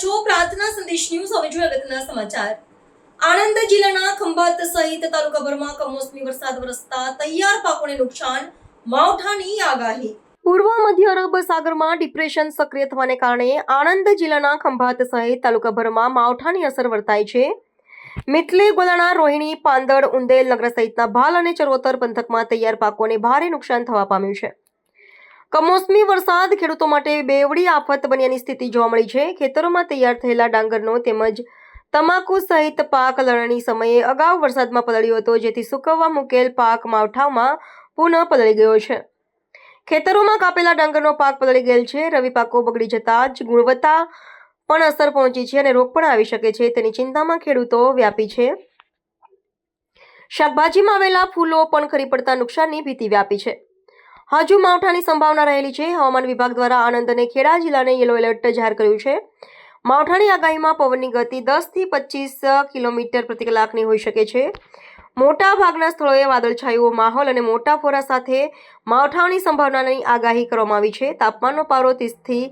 છો પ્રાર્થના સંદેશ ન્યૂઝ, હવે જોઈએ અગત્યના સમાચાર. આણંદ જિલ્લાના ખંભાત સહિત તાલુકાભરમાં કમોસમી વરસાદ વરસતા તૈયાર પાકોને નુકસાન, માવઠાની આગાહી. પૂર્વ મધ્ય અરબ સાગરમાં ડિપ્રેશન સક્રિય થવાને કારણે આણંદ જિલ્લાના ખંભાત સહિત તાલુકાભરમાં માવઠાની અસર વર્તાય છે. મિથલી, ગોલાણા, રોહિણી, પાંદડ, ઉંદેલ નગર સહિતના ભાલ અને ચરોતર પંથકમાં તૈયાર પાકોને ભારે નુકસાન થવા પામ્યું છે. કમોસમી વરસાદ ખેડૂતો માટે બેવડી આફત બન્યાની સ્થિતિ જોવા મળી છે. ખેતરોમાં તૈયાર થયેલા ડાંગરનો તેમજ તમાકુ સહિત પાક લણણી સમયે અગાઉ વરસાદમાં પલળ્યો હતો, જેથી સુકવવા મૂકેલ પાક માવઠામાં પુનઃ પલળી ગયો છે. ખેતરોમાં કાપેલા ડાંગરનો પાક પલળી ગયેલ છે. રવિ પાકો બગડી જતા જ ગુણવત્તા પણ અસર પહોંચી છે અને રોગ પણ આવી શકે છે. તેની ચિંતામાં ખેડૂતો વ્યાપી છે. શાકભાજીમાં આવેલા ફૂલો પણ ખરી પડતા નુકસાનની ભીતિ વ્યાપી છે. હજુ માવઠાની સંભાવના રહેલી છે. હવામાન વિભાગ દ્વારા આણંદ અને ખેડા જિલ્લાને યલો એલર્ટ જાહેર કર્યું છે. માવઠાની આગાહીમાં પવનની ગતિ દસથી પચીસ કિલોમીટર પ્રતિ કલાકની હોઈ શકે છે. મોટા ભાગના સ્થળોએ વાદળછાયો માહોલ અને મોટા ફોરા સાથે માવઠાની સંભાવનાની આગાહી કરવામાં આવી છે. તાપમાનનો પારો ત્રીસથી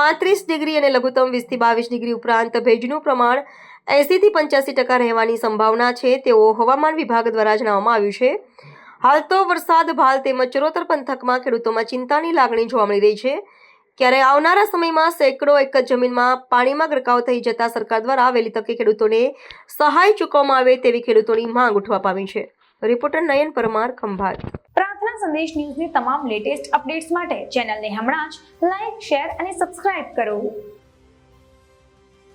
પાંત્રીસ ડિગ્રી અને લઘુત્તમ વીસથી બાવીસ ડિગ્રી ઉપરાંત ભેજનું પ્રમાણ એંસીથી પંચ્યાસી ટકા રહેવાની સંભાવના છે. તેવો હવામાન વિભાગ દ્વારા જણાવવામાં આવ્યું છે. હાલ તો વરસાદ ભાલ તેમજ ચરોતર પંથકમાં ખેડૂતોમાં ચિંતાની લાગણી જોવા મળી રહી છે. ક્યારે આવનારા સમયમાં સેંકડો એક જ જમીનમાં પાણીમાં ગરકાવ થઈ જતા સરકાર દ્વારા વહેલી તકે ખેડૂતોને સહાય ચૂકવવામાં આવે તેવી ખેડૂતોની માંગ ઉઠવા પામી છે. રિપોર્ટર નયન પરમાર, ખંભાત. પ્રાર્થના સંદેશ ન્યૂઝની તમામ લેટેસ્ટ અપડેટ્સ માટે ચેનલને હમણાં જ લાઈક, શેર અને સબસ્ક્રાઇબ કરો.